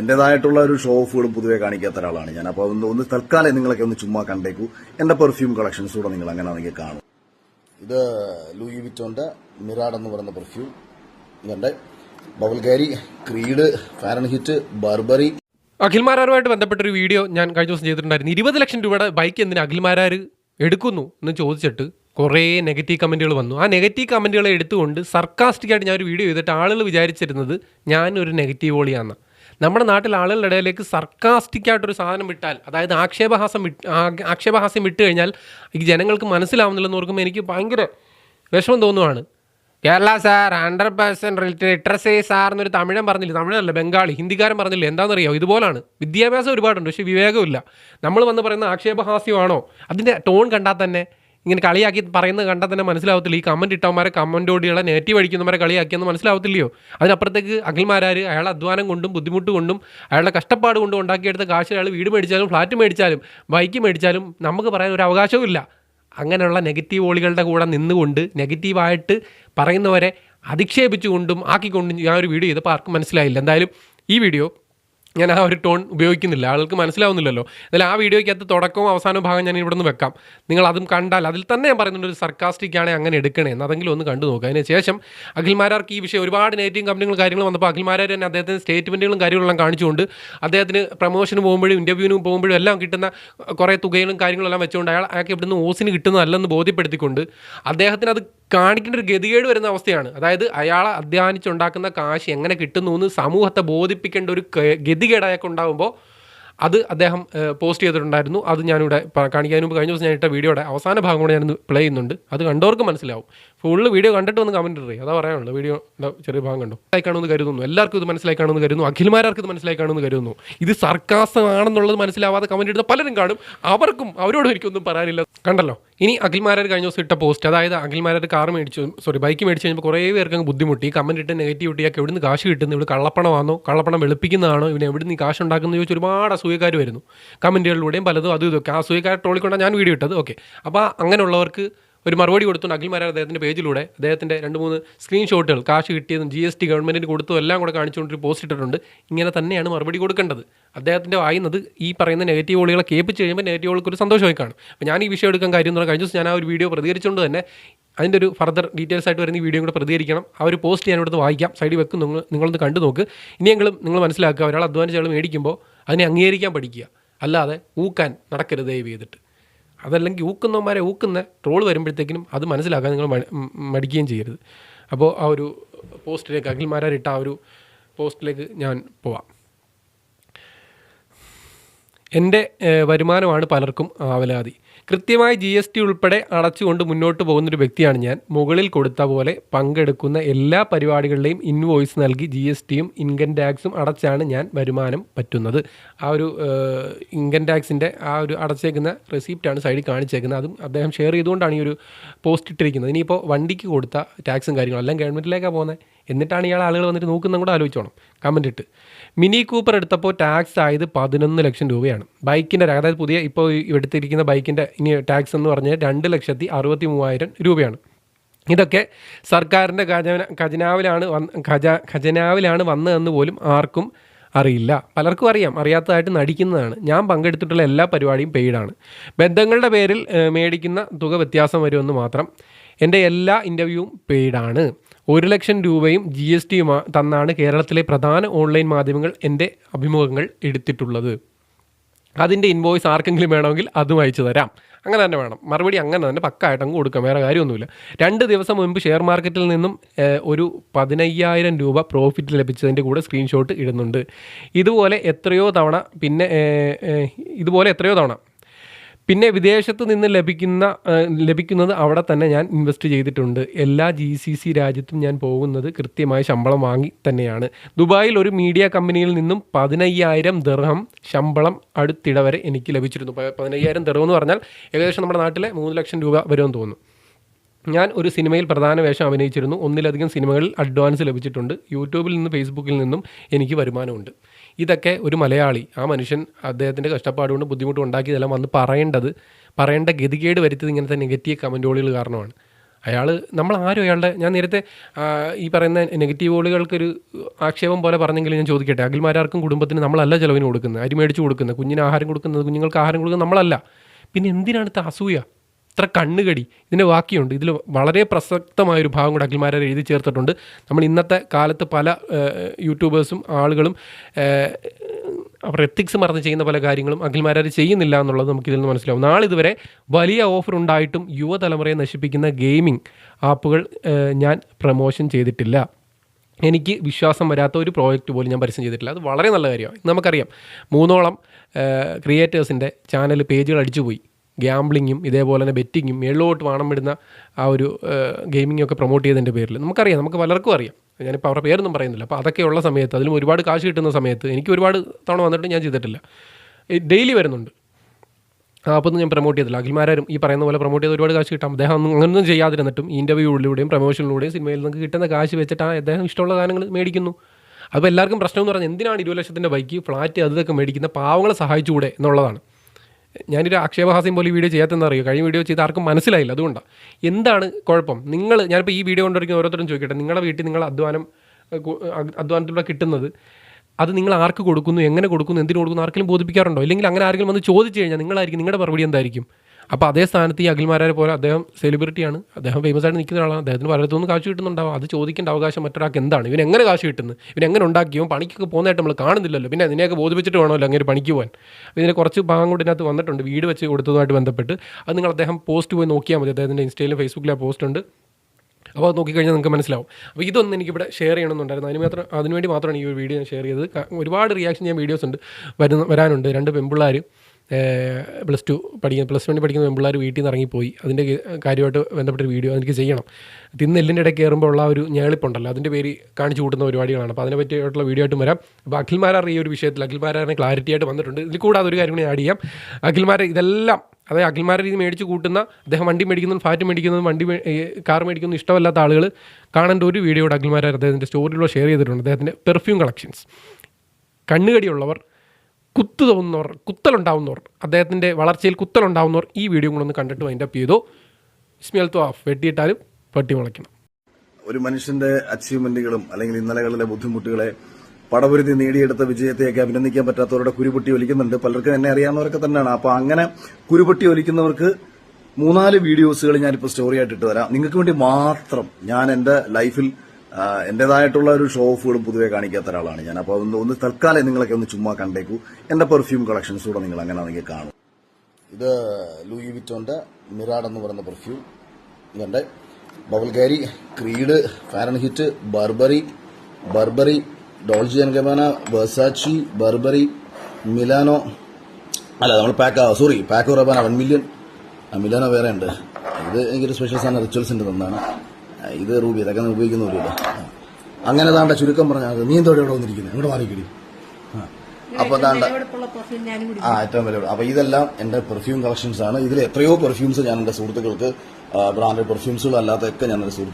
എന്റേതായിട്ടുള്ള ഒരു ഷോ ഓഫുകളും പൊതുവെ കാണിക്കാത്ത ഒരാളാണ് ഞാൻ. അപ്പോൾ ഒന്ന് ഒന്ന് തൽക്കാലം നിങ്ങളൊക്കെ ഒന്ന് ചുമ്മാ കണ്ടേക്കൂ. എന്റെ പെർഫ്യൂം കളക്ഷൻസ് കൂടെ നിങ്ങൾ അങ്ങനെ ആണെങ്കിൽ കാണും. ഇത് ലൂയി വിറ്റോന്റെ മിറാഡ് എന്ന് പറയുന്ന പെർഫ്യൂം ഇതുണ്ട് Bvlgari Creed Fahrenheit Burberry അഖിൽമാരാരുമായിട്ട് ബന്ധപ്പെട്ടൊരു വീഡിയോ ഞാൻ കഴിഞ്ഞ ദിവസം ചെയ്തിട്ടുണ്ടായിരുന്നു. ഇരുപത് ലക്ഷം രൂപയുടെ ബൈക്ക് എന്തിന് അഖിൽമാരാർ എടുക്കുന്നു എന്ന് ചോദിച്ചിട്ട് കുറേ നെഗറ്റീവ് കമന്റുകൾ വന്നു. ആ നെഗറ്റീവ് കമന്റുകളെ എടുത്തുകൊണ്ട് സർക്കാസ്റ്റിക്കായിട്ട് ഞാൻ ഒരു വീഡിയോ ചെയ്തിട്ട് ആളുകൾ വിചാരിച്ചിരുന്നത് ഒരു നെഗറ്റീവ് ഓളിയാന്ന് നമ്മുടെ നാട്ടിൽ ആളുകളുടെ ഇടയിലേക്ക് സർക്കാസ്റ്റിക്കായിട്ടൊരു സാധനം വിട്ടാൽ അതായത് ആക്ഷേപഹാസം വിട്ട് ആക്ഷേപഹാസ്യം വിട്ട് കഴിഞ്ഞാൽ ഈ ജനങ്ങൾക്ക് മനസ്സിലാവുന്നില്ലെന്ന് ഓർക്കുമ്പോൾ എനിക്ക് ഭയങ്കര വിഷമം തോന്നുവാണ്. Kerala sir hundred percent literacy sir എന്നൊരു തമിഴൻ പറഞ്ഞില്ല? തമിഴല്ല ബംഗാളി ഹിന്ദിക്കാരൻ പറഞ്ഞില്ല? എന്താണെന്നറിയോ? ഇതുപോലാണ്. വിദ്യാഭ്യാസം ഒരുപാടുണ്ട് പക്ഷേ വിവേകമില്ല. നമ്മൾ വന്ന് പറയുന്ന ആക്ഷേപഹാസ്യമാണോ? അതിന്റെ ടോൺ കണ്ടാൽ തന്നെ ഇങ്ങനെ കളിയാക്കി പറയുന്നത് കണ്ടാൽ തന്നെ മനസ്സിലാവത്തില്ല. ഈ കമന്റ് ഇട്ടവന്മാരെ കമന്റ് ഓടിയുള്ള നെഗറ്റീവ് അടിക്കുന്നവരെ കളിയാക്കിയെന്ന് മനസ്സിലാവത്തില്ലയോ? അതിനപ്പുറത്തേക്ക് അഖിൽമാരാർ അയാളെ അധ്വാനം കൊണ്ടും ബുദ്ധിമുട്ട് കൊണ്ടും അയാളുടെ കഷ്ടപ്പാട് കൊണ്ടും ഉണ്ടാക്കിയെടുത്ത കാശ് അയാൾ വീട് മേടിച്ചാലും ഫ്ലാറ്റ് മേടിച്ചാലും ബൈക്ക് മേടിച്ചാലും നമുക്ക് പറയാൻ ഒരു അവകാശവും ഇല്ല. അങ്ങനെയുള്ള നെഗറ്റീവ് ഓളികളുടെ കൂടെ നിന്നുകൊണ്ട് നെഗറ്റീവായിട്ട് പറയുന്നവരെ അധിക്ഷേപിച്ചുകൊണ്ടും ആക്കിക്കൊണ്ടും ഞാൻ ഒരു വീഡിയോ ചെയ്തപ്പോൾ ആർക്കും മനസ്സിലായില്ല. എന്തായാലും ഈ വീഡിയോ ഞാൻ ആ ഒരു ടോൺ ഉപയോഗിക്കുന്നില്ല. ആൾക്ക് മനസ്സിലാവുന്നില്ലല്ലോ. എന്നാലും ആ വീഡിയോയ്ക്കകത്ത് തുടക്കവും അവസാനവും ഭാഗം ഞാൻ ഇവിടെ നിന്ന് വെക്കാം. നിങ്ങൾ അതും കണ്ടാൽ അതിൽ തന്നെ ഞാൻ പറയുന്നുണ്ട് ഒരു സർക്കാസ്റ്റിക് ആണെങ്കിൽ അങ്ങനെ എടുക്കണേ എന്ന്. അതെങ്കിലും ഒന്ന് കണ്ടു നോക്കുക അതിന് ശേഷം അഖിൽമാരാർക്ക് ഈ വിഷയം ഒരുപാട് നേറ്റീവ് കമ്പനികളും കാര്യങ്ങളും വന്നപ്പോൾ അഖിൽമാരാർ തന്നെ അദ്ദേഹത്തിന് സ്റ്റേറ്റ്മെന്റുകളും കാര്യങ്ങളെല്ലാം കാണിച്ചുകൊണ്ട് അദ്ദേഹത്തിന് പ്രൊമോഷന് പോകുമ്പോഴും ഇന്റർവ്യൂവിന് പോകുമ്പോഴും എല്ലാം കിട്ടുന്ന കുറേ തുകകളും കാര്യങ്ങളെല്ലാം വെച്ചുകൊണ്ട് അയാൾ അയാൾക്ക് ഇവിടുന്ന് ഓസിന് കിട്ടുന്നതല്ലെന്ന് ബോധ്യപ്പെടുത്തിക്കൊണ്ട് അദ്ദേഹത്തിന് അത് കാണിക്കേണ്ട ഒരു ഗതികേട് വരുന്ന അവസ്ഥയാണ്. അതായത് അയാൾ അധ്വാനിച്ചുണ്ടാക്കുന്ന കാശ് എങ്ങനെ കിട്ടുന്നു എന്ന് സമൂഹത്തെ ബോധിപ്പിക്കേണ്ട ഒരു ഗതികേട് അയാൾക്ക് ഉണ്ടാകുമ്പോൾ അത് അദ്ദേഹം പോസ്റ്റ് ചെയ്തിട്ടുണ്ടായിരുന്നു. അത് ഞാനിവിടെ കാണിക്കാൻ മുമ്പ് കഴിഞ്ഞ ദിവസം ഞാൻ ഇട്ട വീഡിയോയുടെ അവസാന ഭാഗം കൂടെ ഞാനിന്ന് പ്ലേ ചെയ്യുന്നുണ്ട്. അത് കണ്ടവർക്ക് മനസ്സിലാവും. ഫുള്ള് വീഡിയോ കണ്ടിട്ട് ഒന്ന് കമന്റ് ഇടേ അതാ പറയാനുള്ളൂ വീഡിയോ ചെറിയ ഭാഗം കണ്ടു? മനസ്സിലായി കാണുമെന്ന് കരുതുന്നു. എല്ലാവർക്കും ഇത് മനസ്സിലായി കാണുമെന്ന് കരുതുന്നു. അഖിൽമാരാർക്ക് ഇത് മനസ്സിലായി കാണുമെന്ന് കരുതുന്നു. ഇത് സർക്കാസമാണെന്നുള്ളത് മനസ്സിലാവാതെ കമന്റ് ഇടുന്ന പലരും കാണും. അവർക്കും എനിക്ക് എനിക്കൊന്നും പറയാനില്ല. കണ്ടല്ലോ? ഇനി അഖിൽമാരാർ കഴിഞ്ഞ ദിവസം ഇട്ട പോസ്റ്റ് അതായത് അഖിൽമാരാർ കാർ മേടിച്ചു സോറി ബൈക്ക് മേടിച്ച് കഴിഞ്ഞപ്പോൾ കുറേ പേർക്ക് അങ്ങ് ബുദ്ധിമുട്ടി. കമന്റ് ഇട്ട് നെഗറ്റീവ് ഇട്ടിയാക്കി എവിടുന്ന് കാശ് കിട്ടുന്നു? ഇവിടെ കള്ളപ്പണമാണോ കള്ളപ്പണം വെളുപ്പിക്കുന്നതാണോ? ഇവൻ എവിടുന്ന് കാശ് ഉണ്ടാക്കുന്നത് ചോദിച്ചാൽ ഒരുപാട് അസൂയക്കാർ വരുന്നു കമന്റുകളിലൂടെയും പലതും അതും ഇതൊക്കെ ആ അസൂയക്കാർ ട്രോളിക്കൊണ്ടാണ് ഞാൻ വീഡിയോ ഇട്ടത്. ഓക്കെ. അപ്പോൾ അങ്ങനെയുള്ളവർക്ക് ഒരു മറുപടി കൊടുത്തുകൊണ്ട് അഖിൽമാരാർ അദ്ദേഹത്തിന്റെ പേജിലൂടെ അദ്ദേഹത്തിന്റെ രണ്ട് മൂന്ന് സ്ക്രീൻഷോട്ടുകൾ കാശ് കിട്ടിയതും ജി എസ് ടി ഗവൺമെന്റിന് കൊടുത്തും എല്ലാം കൂടെ കാണിച്ചുകൊണ്ട് പോസ്റ്റ് ഇട്ടിട്ടുണ്ട്. ഇങ്ങനെ തന്നെയാണ് മറുപടി കൊടുക്കേണ്ടത്. അദ്ദേഹത്തിന്റെ വായുന്നത് ഈ പറയുന്ന നെഗറ്റീവ് ഓളികളെ കേൾപ്പിച്ച് കഴിയുമ്പോൾ നെഗറ്റീവ് ഓൾക്ക് ഒരു സന്തോഷമായി കാണും. അപ്പോൾ ഞാൻ ഈ വിഷയം എടുക്കാൻ കാര്യം എന്ന് പറഞ്ഞാൽ കഴിഞ്ഞ ദിവസം ഞാൻ ആ ഒരു വീഡിയോ പ്രതികരിച്ചുകൊണ്ട് തന്നെ അതിന്റെ ഒരു ഫർദർ ഡീറ്റെയിൽസ് ആയിട്ട് വരുന്ന വീഡിയോ കൂടെ പ്രതികരിക്കണം. ആ ഒരു പോസ്റ്റ് ഇവിടുന്ന് വായിക്കാം. സൈഡിൽ വെക്കും. നിങ്ങൾ നിങ്ങളൊന്ന് കണ്ടു നോക്ക്. ഇനിയെങ്കിലും നിങ്ങൾ മനസ്സിലാക്കുക. ഒരാൾ അധ്വാനിച്ച മേടിക്കുമ്പോൾ അതിനെ അംഗീകരിക്കാൻ പഠിക്കുക. അല്ലാതെ ഊക്കാൻ നടക്കരുത് ദയവ് ചെയ്തിട്ട്. അതല്ലെങ്കിൽ ഊക്കുന്നവന്മാരെ ഊക്കുന്ന ട്രോൾ വരുമ്പോഴത്തേക്കിനും അത് മനസ്സിലാക്കാൻ നിങ്ങൾ മടിക്കുകയും ചെയ്യരുത്. അപ്പോൾ ആ ഒരു പോസ്റ്റിലേക്ക് അഖിൽമാരാരിട്ട ആ ഒരു പോസ്റ്റിലേക്ക് ഞാൻ പോവാം. എന്റെ വരുമാനമാണ് പലർക്കും ആവലാതി. കൃത്യമായി ജി എസ് ടി ഉൾപ്പെടെ അടച്ചുകൊണ്ട് മുന്നോട്ട് പോകുന്നൊരു വ്യക്തിയാണ് ഞാൻ. മുകളിൽ കൊടുത്ത പോലെ പങ്കെടുക്കുന്ന എല്ലാ പരിപാടികളുടെയും ഇൻവോയ്സ് നൽകി ജി എസ് ടിയും ഇൻകം ടാക്സും അടച്ചാണ് ഞാൻ വരുമാനം പറ്റുന്നത്. ആ ഒരു ഇൻകം ടാക്സിന്റെ ആ ഒരു അടച്ചേക്കുന്ന റെസിപ്റ്റാണ് സൈഡിൽ കാണിച്ചേക്കുന്നത്. അതും അദ്ദേഹം ഷെയർ ചെയ്തുകൊണ്ടാണ് ഈ ഒരു പോസ്റ്റ് ഇട്ടിരിക്കുന്നത്. ഇനിയിപ്പോൾ വണ്ടിക്ക് കൊടുത്ത ടാക്സും കാര്യങ്ങളും എല്ലാം ഗവൺമെന്റിലേക്കാണ് പോകുന്നത് എന്നിട്ടാണ് ഇയാൾ ആളുകൾ വന്നിട്ട് നോക്കുന്ന കൂടെ ആലോചിച്ചോണം. കമന്റ് ഇട്ട്. മിനി കൂപ്പർ എടുത്തപ്പോൾ ടാക്സ് ആയത് പതിനൊന്ന് ലക്ഷം രൂപയാണ്. ബൈക്കിന്റെ അതായത് പുതിയ ഇപ്പോൾ എടുത്തിരിക്കുന്ന ബൈക്കിന്റെ ഇനി ടാക്സ് എന്ന് പറഞ്ഞാൽ രണ്ട് ലക്ഷത്തി അറുപത്തി മൂവായിരം രൂപയാണ്. ഇതൊക്കെ സർക്കാരിന്റെ ഖജന ഖജനാവിലാണ് വന്ന് ഖജ ഖജനാവിലാണ് വന്നതെന്ന് പോലും ആർക്കും അറിയില്ല. പലർക്കും അറിയാം. അറിയാത്തതായിട്ട് നടിക്കുന്നതാണ്. ഞാൻ പങ്കെടുത്തിട്ടുള്ള എല്ലാ പരിപാടിയും പെയ്ഡാണ് ബന്ധങ്ങളുടെ പേരിൽ മേടിക്കുന്ന തുക വ്യത്യാസം വരുമെന്ന് മാത്രം എന്റെ എല്ലാ ഇന്റർവ്യൂവും പെയ്ഡാണ് ഒരു ലക്ഷം രൂപയും ജി എസ് ടിയും തന്നാണ് കേരളത്തിലെ പ്രധാന ഓൺലൈൻ മാധ്യമങ്ങൾ എന്റെ അഭിമുഖങ്ങൾ എടുത്തിട്ടുള്ളത്. അതിന്റെ ഇൻവോയ്സ് ആർക്കെങ്കിലും വേണമെങ്കിൽ അതും അയച്ചു തരാം. അങ്ങനെ തന്നെ വേണം. മറുപടി അങ്ങനെ തന്നെ പക്കായിട്ട് അങ്ങ് കൊടുക്കാം. വേറെ കാര്യമൊന്നുമില്ല. രണ്ട് ദിവസം മുൻപ് ഷെയർ മാർക്കറ്റിൽ നിന്നും ഒരു പതിനയ്യായിരം രൂപ പ്രോഫിറ്റ് ലഭിച്ചതിന്റെ കൂടെ സ്ക്രീൻഷോട്ട് ഇടുന്നുണ്ട്. ഇതുപോലെ എത്രയോ തവണ പിന്നെ ഇതുപോലെ എത്രയോ തവണ പിന്നെ വിദേശത്ത് നിന്ന് ലഭിക്കുന്ന ലഭിക്കുന്നത് അവിടെ തന്നെ ഞാൻ ഇൻവെസ്റ്റ് ചെയ്തിട്ടുണ്ട്. എല്ലാ ജി സി സി രാജ്യത്തും ഞാൻ പോകുന്നത് കൃത്യമായ ശമ്പളം വാങ്ങി തന്നെയാണ്. ദുബായിൽ ഒരു മീഡിയ കമ്പനിയിൽ നിന്നും പതിനയ്യായിരം ദർഹം ശമ്പളം അടുത്തിട വരെ എനിക്ക് ലഭിച്ചിരുന്നു. പതിനയ്യായിരം ദർഹം എന്ന് പറഞ്ഞാൽ ഏകദേശം നമ്മുടെ നാട്ടിലെ മൂന്ന് ലക്ഷം രൂപ വരുമെന്ന് തോന്നുന്നു. ഞാൻ ഒരു സിനിമയിൽ പ്രധാന വേഷം അഭിനയിച്ചിരുന്നു. ഒന്നിലധികം സിനിമകളിൽ അഡ്വാൻസ് ലഭിച്ചിട്ടുണ്ട്. യൂട്യൂബിൽ നിന്ന് ഫേസ്ബുക്കിൽ നിന്നും എനിക്ക് വരുമാനമുണ്ട്. ഇതൊക്കെ ഒരു മലയാളി ആ മനുഷ്യൻ അദ്ദേഹത്തിന്റെ കഷ്ടപ്പാടുകൊണ്ട് ബുദ്ധിമുട്ട് ഉണ്ടാക്കിയതെല്ലാം വന്ന് പറയേണ്ടത് പറയേണ്ട ഗതികേട് വരുത്തിയത് ഇങ്ങനത്തെ നെഗറ്റീവ് കമന്റോളുകൾ കാരണമാണ്. അയാൾ നമ്മൾ ആരും അയാളുടെ ഞാൻ നേരത്തെ ഈ പറയുന്ന നെഗറ്റീവ് ഓളുകൾക്കൊരു ആക്ഷേപം പോലെ പറഞ്ഞെങ്കിലും ഞാൻ ചോദിക്കട്ടെ. അഖിൽമാരാർക്കും കുടുംബത്തിന് നമ്മളല്ല ചിലവിന് കൊടുക്കുന്നത്. അരി മേടിച്ച് കൊടുക്കുന്നത്. കുഞ്ഞിന് ആഹാരം കൊടുക്കുന്നത്. കുഞ്ഞുങ്ങൾക്ക് ആഹാരം കൊടുക്കുന്നത് നമ്മളല്ല. പിന്നെ എന്തിനാണ് അസൂയ? ഇത്ര കണ്ണുകടി. ഇതിന്റെ ബാക്കിയുണ്ട്. ഇതിൽ വളരെ പ്രസക്തമായൊരു ഭാഗം കൂടെ അഖിൽമാരെ എഴുതി ചേർത്തിട്ടുണ്ട്. നമ്മൾ ഇന്നത്തെ കാലത്ത് പല യൂട്യൂബേഴ്സും ആളുകളും അവർ എത്തിക്സ് മറന്ന് ചെയ്യുന്ന പല കാര്യങ്ങളും അഖിൽമാരാർ ചെയ്യുന്നില്ല എന്നുള്ളത് നമുക്ക് ഇതിൽ നിന്ന് മനസ്സിലാവും. നാളെ ഇതുവരെ വലിയ ഓഫർ ഉണ്ടായിട്ടും യുവതലമുറയെ നശിപ്പിക്കുന്ന ഗെയിമിംഗ് ആപ്പുകൾ ഞാൻ പ്രമോഷൻ ചെയ്തിട്ടില്ല. എനിക്ക് വിശ്വാസം വരാത്ത ഒരു പ്രോജക്റ്റ് പോലും ഞാൻ പരസ്യം ചെയ്തിട്ടില്ല. അത് വളരെ നല്ല കാര്യമാണ്. നമുക്കറിയാം. മൂന്നോളം ക്രിയേറ്റേഴ്സിന്റെ ചാനൽ പേജുകൾ അടിച്ചുപോയി. ഗ്യാംബ്ലിങ്ങും ഇതേപോലെ തന്നെ ബെറ്റിങ്ങും മേളിലോട്ട് വാണം വിടുന്ന ആ ഒരു ഗെയിമിംഗ് ഒക്കെ പ്രൊമോട്ട് ചെയ്തതിന്റെ പേരിൽ നമുക്കറിയാം നമുക്ക് പലർക്കും അറിയാം. ഞാനിപ്പോൾ അവരുടെ പേരൊന്നും പറയുന്നില്ല. അപ്പോൾ അതൊക്കെയുള്ള സമയത്ത് അതിലും ഒരുപാട് കാശ് കിട്ടുന്ന സമയത്ത് എനിക്ക് ഒരുപാട് തവണ വന്നിട്ട് ഞാൻ ചെയ്തിട്ടില്ല. ഡെയിലി വരുന്നുണ്ട്. അപ്പോൾ ഒന്നും ഞാൻ പ്രൊമോട്ട് ചെയ്തില്ല. അഖിൽമാരും ഈ പറയുന്ന പോലെ പ്രൊമോട്ട് ചെയ്ത് ഒരുപാട് കാശ് കിട്ടാം. അദ്ദേഹം ഒന്നും അങ്ങനൊന്നും ചെയ്യാതിരുന്നിട്ടും ഇന്റർവ്യൂകളിലൂടെയും പ്രൊമോഷനിലൂടെയും സിനിമയിൽ നിന്ന് കിട്ടുന്ന കാശ് വെച്ചിട്ട് അദ്ദേഹം ഇഷ്ടമുള്ള സാധനങ്ങൾ മേടിക്കുന്നു. അപ്പോൾ എല്ലാവർക്കും പ്രശ്നം എന്ന് പറഞ്ഞാൽ എന്തിനാണ് ഇരുപത് ലക്ഷത്തിന്റെ ബൈക്ക് ഫ്ലാറ്റ് അത് ഇതൊക്കെ മേടിക്കുന്ന പാവങ്ങളെ സഹായിച്ചുകൂടെ എന്നുള്ളതാണ്. ഞാനൊരു ആക്ഷേപഹാസ്യം പോലെ വീഡിയോ ചെയ്യാത്തെന്ന് അറിയോ? കഴിഞ്ഞ വീഡിയോ ചെയ്ത് ആർക്കും മനസ്സിലായില്ല. അതുകൊണ്ടാണ് എന്താണ് കുഴപ്പം? നിങ്ങൾ ഞാനിപ്പോൾ ഈ വീഡിയോ കൊണ്ടിരിക്കുന്ന ഓരോരുത്തരും ചോദിക്കട്ടെ. നിങ്ങളുടെ വീട്ടിൽ നിങ്ങൾ അധ്വാനം അധ്വാനത്തിലൂടെ കിട്ടുന്നത് അത് നിങ്ങൾ ആർക്ക് കൊടുക്കുന്നു എങ്ങനെ കൊടുക്കുന്നു എന്തിനു കൊടുക്കുന്നു ആർക്കെങ്കിലും ബോധിപ്പിക്കാറുണ്ടോ? ഇല്ലെങ്കിൽ അങ്ങനെ ആരെങ്കിലും വന്ന് ചോദിച്ചു കഴിഞ്ഞാൽ നിങ്ങളായിരിക്കും നിങ്ങളുടെ മറുപടി എന്തായിരിക്കും? അപ്പോൾ അതേ സ്ഥാനത്ത് ഈ അഖിൽമാരെ പോലെ അദ്ദേഹം സെലിബ്രിറ്റിയാണ് അദ്ദേഹം ഫേമസ് ആയിട്ട് നിൽക്കുന്ന ആളാണ് അദ്ദേഹത്തിന് പലയിടത്തുനിന്ന് കാശ് കിട്ടുന്നുണ്ടാവും. അത് ചോദിക്കേണ്ട അവകാശം മറ്റൊരാൾക്ക് എന്താണ്? ഇവൻ എങ്ങനെ കാശ് കിട്ടുന്നത് ഇവൻ എങ്ങനെ ഉണ്ടാക്കിയോ പണിക്കൊക്കെ പോകുന്നതായിട്ട് നമ്മൾ കാണുന്നില്ലല്ലോ. പിന്നെ അതിനെയൊക്കെ ബോധിപ്പിച്ചിട്ട് വേണമല്ലോ അങ്ങനെ പണിക്ക് പോകാൻ. ഇതിന് കുറച്ച് ഭാഗം കൂടി ഇതിനകത്ത് വന്നിട്ടുണ്ട്. വീട് വെച്ച് കൊടുത്തതുമായിട്ട് ബന്ധപ്പെട്ട്. അത് നിങ്ങൾ അദ്ദേഹം പോസ്റ്റ് പോയി നോക്കിയാൽ മതി. അദ്ദേഹത്തിന്റെ ഇൻസ്റ്റയിലും ഫേസ്ബുക്കിലും ആ പോസ്റ്റ് ഉണ്ട്. അപ്പോൾ അത് നോക്കിക്കഴിഞ്ഞാൽ നിങ്ങൾക്ക് മനസ്സിലാവും. അപ്പോൾ ഇതൊന്നും എനിക്കിവിടെ ഷെയർ ചെയ്യണമെന്നുണ്ടായിരുന്നു. അതിന് മാത്രം അതിനുവേണ്ടി മാത്രമാണ് ഈ ഒരു വീഡിയോ ഞാൻ ഷെയർ ചെയ്തത്. ഒരുപാട് റിയാക്ഷൻ ചെയ്യാൻ വീഡിയോസ് ഉണ്ട്. വരുന്ന വരാനുണ്ട്. രണ്ട് പെമ്പിള്ളാർ പ്ലസ് ടു പഠിക്കുന്ന പ്ലസ് വണ്ണിൽ പഠിക്കുന്ന പെൺപിള്ളേർ വീട്ടിൽ നിന്ന് ഇറങ്ങിപ്പോയി. അതിന്റെ കാര്യമായിട്ട് ബന്ധപ്പെട്ട വീഡിയോ എനിക്ക് ചെയ്യണം. തിന്ന് എല്ലിന്റെ ഇടയ്ക്ക് കയറുമ്പോൾ ഉള്ള ഒരു ഞാളിപ്പുണ്ടല്ലോ അതിന്റെ പേര് കാണിച്ചു കൂട്ടുന്ന പരിപാടികളാണ്. അപ്പോൾ അതിനെ പറ്റിയിട്ടുള്ള വീഡിയോ ആയിട്ട് വരാം. അപ്പോൾ അഖിൽമാരാർ ഈ ഒരു വിഷയത്തിൽ അഖിൽമാരാറിന് ക്ലാരിറ്റി ആയിട്ട് വന്നിട്ടുണ്ട്. ഇതിൽ കൂടാതെ ഒരു കാര്യം കൂടി ആഡ് ചെയ്യാം. അഖിൽമാർ ഇതെല്ലാം അതായത് അഖിൽമാരെ ഇത് മേടിച്ച് കൂട്ടുന്ന അദ്ദേഹം വണ്ടി മേടിക്കുന്നതും ഫാറ്റ് മേടിക്കുന്നതും വണ്ടി കാർ മേടിക്കുന്നതും ഇഷ്ടമല്ലാത്ത ആളുകൾ കാണേണ്ട ഒരു വീഡിയോ കൂടെ അഖിൽമാരാർ അദ്ദേഹത്തിന്റെ സ്റ്റോറിയിലൂടെ ഷെയർ ചെയ്തിട്ടുണ്ട്. അദ്ദേഹത്തിന്റെ പെർഫ്യൂം കളക്ഷൻസ്. കണ്ണുകടിയുള്ളവർ കുത്തു തോന്നുന്നവർ കുത്തലുണ്ടാവുന്നവർ അദ്ദേഹത്തിന്റെ വളർച്ചയിൽ കുത്തലുണ്ടാവുന്നവർ ഈ വീഡിയോ ഒന്ന് കണ്ടിട്ട് വൈൻഡ് അപ്പ് ചെയ്തു. ഇസ്മിയൽ ഓഫ് വെട്ടിയിട്ടാലും വെട്ടി മുളയ്ക്കണം. ഒരു മനുഷ്യന്റെ അച്ചീവ്മെന്റുകളും അല്ലെങ്കിൽ ഇന്നലകളിലെ ബുദ്ധിമുട്ടുകളെ പടപൊരുതി നേടിയെടുത്ത വിജയത്തെയൊക്കെ അഭിനന്ദിക്കാൻ പറ്റാത്തവരുടെ കുരുപൊട്ടി ഒലിക്കുന്നുണ്ട്. പലർക്കും എന്നെ അറിയാവുന്നവരൊക്കെ തന്നെയാണ്. അപ്പോൾ അങ്ങനെ കുരുപൊട്ടി ഒലിക്കുന്നവർക്ക് മൂന്നാൽ വീഡിയോസുകൾ ഞാനിപ്പോൾ സ്റ്റോറി ആയിട്ട് ഇട്ട് തരാം. നിങ്ങൾക്ക് വേണ്ടി മാത്രം ഞാൻ എന്റെ ലൈഫിൽ എന്റേതായിട്ടുള്ള ഒരു ഷോ ഓഫുകളും പൊതുവെ കാണിക്കാത്ത ഒരാളാണ് ഞാൻ. അപ്പോൾ ഒന്ന് ഒന്ന് തൽക്കാലം നിങ്ങളൊക്കെ ഒന്ന് ചുമ്മാ കണ്ടേക്കൂ. എന്റെ പെർഫ്യൂം കളക്ഷൻസ് കൂടെ നിങ്ങൾ അങ്ങനെ ആണെങ്കിൽ കാണും. ഇത് ലൂയി വിറ്റോന്റെ മിറാഡ് എന്ന് പറയുന്ന പെർഫ്യൂം ഇതുണ്ട് Bvlgari Creed Fahrenheit Burberry Burberry Dolce and Gabbana Versace Burberry Milano അല്ല നമ്മൾ Paco sorry Paco Rabanne one million Milano വേറെ ഉണ്ട്. ഇത് എനിക്കൊരു സ്പെഷ്യൽ സാധനം റിച്വൽസിന്റെ തന്നാണ്. ഇത് റൂബി ഇതൊക്കെ ഉപയോഗിക്കുന്നവരില്ല അങ്ങനെ താണ്ട ചുരുക്കം പറഞ്ഞാൽ നീ എന്തോടെ ഇവിടെ വന്നിരിക്കുന്നത് ഇങ്ങോട്ട് മാറിക്കിടി. അപ്പൊ താണ്ട ആ ഏറ്റവും വില അപ്പൊ ഇതെല്ലാം എന്റെ പെർഫ്യൂം കളക്ഷൻസ് ആണ്. ഇതിൽ എത്രയോ പെർഫ്യൂംസ് ഞാൻ എന്റെ സുഹൃത്തുക്കൾക്ക് ബ്രാൻഡഡ് പെർഫ്യൂംസുകൾ അല്ലാത്തൊക്കെ ഞാൻ എന്റെ സുഹൃത്തുക്കൾ